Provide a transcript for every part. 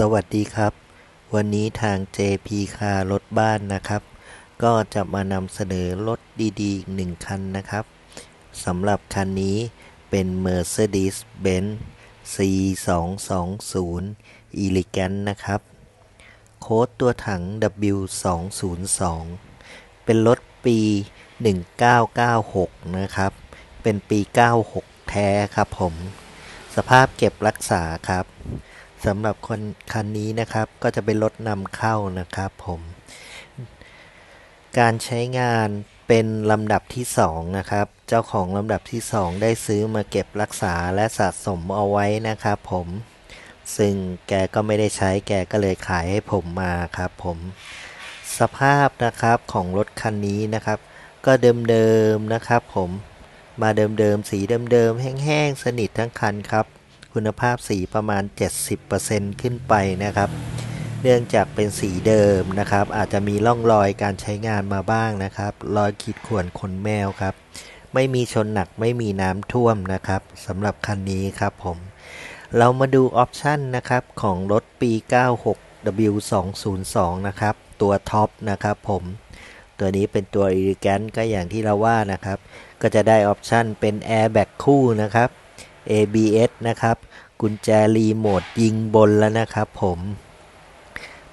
สวัสดีครับ วันนี้ทาง JP คารถบ้านนะครับ ก็จะมานำเสนอรถดีๆอีกหนึ่งคันนะครับสำหรับคันนี้เป็น Mercedes-Benz C220 Elegant นะครับ โค้ดตัวถัง W202 เป็นรถปี 1996 นะครับ เป็นปี 96 แท้ครับผม สภาพเก็บรักษาครับ สำหรับคนคันนี้นะครับก็จะเป็นรถนำเข้านะครับผมการใช้งานเป็นลำดับที่2นะครับ เจ้าของลำดับที่ 2 ได้ซื้อมาเก็บรักษาและสะสมเอาไว้นะครับผม ซึ่งแกก็ไม่ได้ใช้แกก็เลยขายให้ผมมาครับผม สภาพนะครับของรถคันนี้นะครับ ก็เดิมๆนะครับผม มาเดิมๆสีเดิมๆแห้งๆสนิททั้งคันครับ คุณภาพสีประมาณ 70%ขึ้นไปนะครับ เนื่องจากเป็นสีเดิมนะครับ อาจจะมีร่องรอยการใช้งานมาบ้างนะครับ รอยขีดข่วนขนแมวครับ ไม่มีชนหนักไม่มีน้ำท่วมนะครับสำหรับคันนี้ครับผม เรามาดูออปชันนะครับของรถปี 96 W202 นะครับ ตัวท็อปนะครับผมตัวนี้เป็นตัว e l e g a n t ก็อย่างที่เราว่านะครับ ก็จะได้ออปชันเป็น Airbag คู่นะครับ ABS นะครับกุญแจรีโมทยิงบนแล้วนะครับผม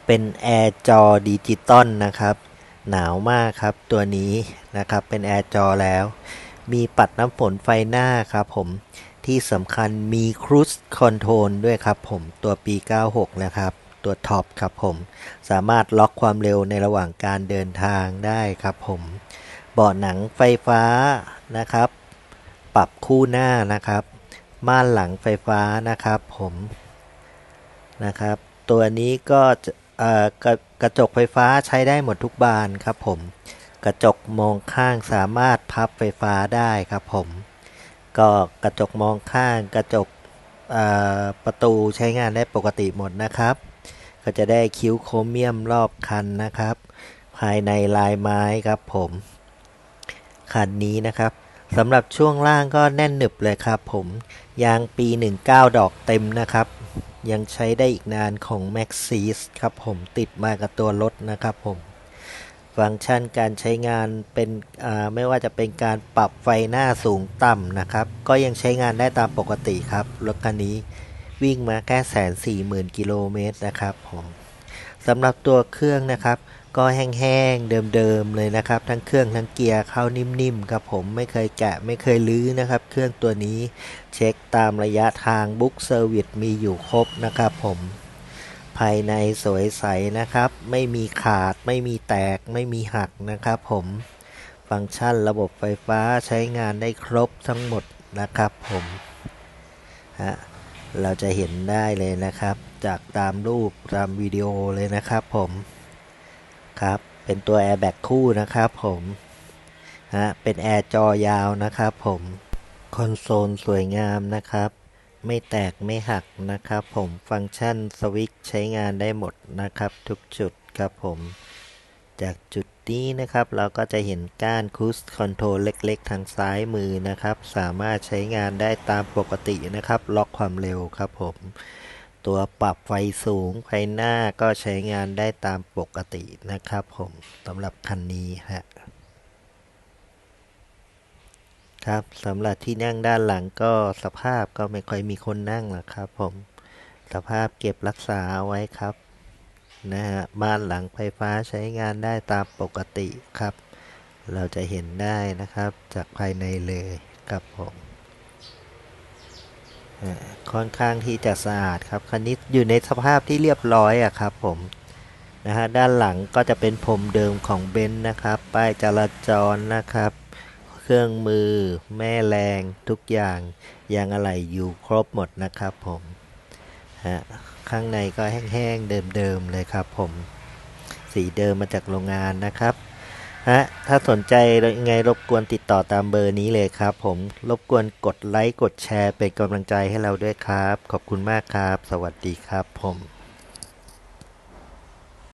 เป็นแอร์จอดิจิตอลนะครับ หนาวมากครับตัวนี้นะครับเป็นแอร์จอแล้ว มีปัดน้ำฝนไฟหน้าครับผมที่สำคัญมีครู i คอนโทรลด้วยครับผมตัวปี 96 นะครับตัวท็อปครับผม สามารถล็อกความเร็วในระหว่างการเดินทางได้ครับผมเบาะหนังไฟฟ้านะครับ ปรับคู่หน้านะครับ ม่านหลังไฟฟ้านะครับผมนะครับ ตัวนี้ก็กระกระจกไฟฟ้าใช้ได้หมดทุกบานครับผมกระจกมองข้างสามารถพับไฟฟ้าได้ครับผม ก็กระจกมองข้างกระจกประตูใช้งานได้ปกติหมดนะครับ ก็จะได้คิ้วโครเมียมรอบคันนะครับ ภายในลายไม้ครับผม คันนี้นะครับ สำหรับช่วงล่างก็แน่นหนึบเลยครับผมยางปี 19 ดอกเต็มนะครับ ยังใช้ได้อีกนานของ Maxis ครับผมติดมากับตัวรถนะครับผม ฟังก์ชันการใช้งานเป็นไม่ว่าจะเป็นการปรับไฟหน้าสูงต่ำนะครับ ก็ยังใช้งานได้ตามปกติครับ รถคันนี้วิ่งมาแค่แสนสี่หมื่นกิโลเมตรนะครับผมสำหรับตัวเครื่องนะครับ ก็แห้งๆเดิมๆเลยนะครับ ทั้งเครื่องทั้งเกียร์เข้านิ่มๆครับผมไม่เคยแกะไม่เคยลื้อนะครับ เครื่องตัวนี้เช็คตามระยะทางบุ๊กเซอร์วิสมีอยู่ครบนะครับผมภายในสวยใสนะครับ ไม่มีขาดไม่มีแตกไม่มีหักนะครับผมฟังก์ชันระบบไฟฟ้าใช้งานได้ครบทั้งหมดนะครับผมฮะเราจะเห็นได้เลยนะครับ จากตามรูปตามวิดีโอเลยนะครับผม ครับ เป็นตัวแอร์แบ็กคู่นะครับผมฮะเป็นแอร์จอยาวนะครับผมคอนโซลสวยงามนะครับ ไม่แตกไม่หักนะครับผมฟังก์ชันสวิตช์ใช้งานได้หมดนะครับ ทุกจุดครับผม จากจุดนี้นะครับ เราก็จะเห็นก้านคูสคอนโทรลเล็กๆ ทางซ้ายมือนะครับ สามารถใช้งานได้ตามปกตินะครับ ล็อกความเร็วครับผม ตัวปรับไฟสูงไฟหน้าก็ใช้งานได้ตามปกตินะครับผมสำหรับคันนี้ฮะครับสำหรับที่นั่งด้านหลังก็สภาพก็ไม่ค่อยมีคนนั่งหรอกครับผมสภาพเก็บรักษาไว้ครับนะฮะม่านหลังไฟฟ้าใช้งานได้ตามปกติครับ เราจะเห็นได้นะครับจากภายในเลยครับผม ค่อนข้างที่จะสะอาดครับคันนี้อยู่ในสภาพที่เรียบร้อยอะครับผมนะฮะด้านหลังก็จะเป็นผมเดิมของเบนซ์นะครับ ป้ายจราจรนะครับ เครื่องมือ แม่แรงทุกอย่างยางอะไหล่อยู่ครบหมดนะครับผมฮะข้างในก็แห้งๆเดิมๆเลยครับผม สีเดิมมาจากโรงงานนะครับ ฮะถ้าสนใจยังไงรบกวนติดต่อตามเบอร์นี้เลยครับผมรบกวนกดไลค์กดแชร์เป็นกำลังใจให้เราด้วยครับ ขอบคุณมากครับ สวัสดีครับผม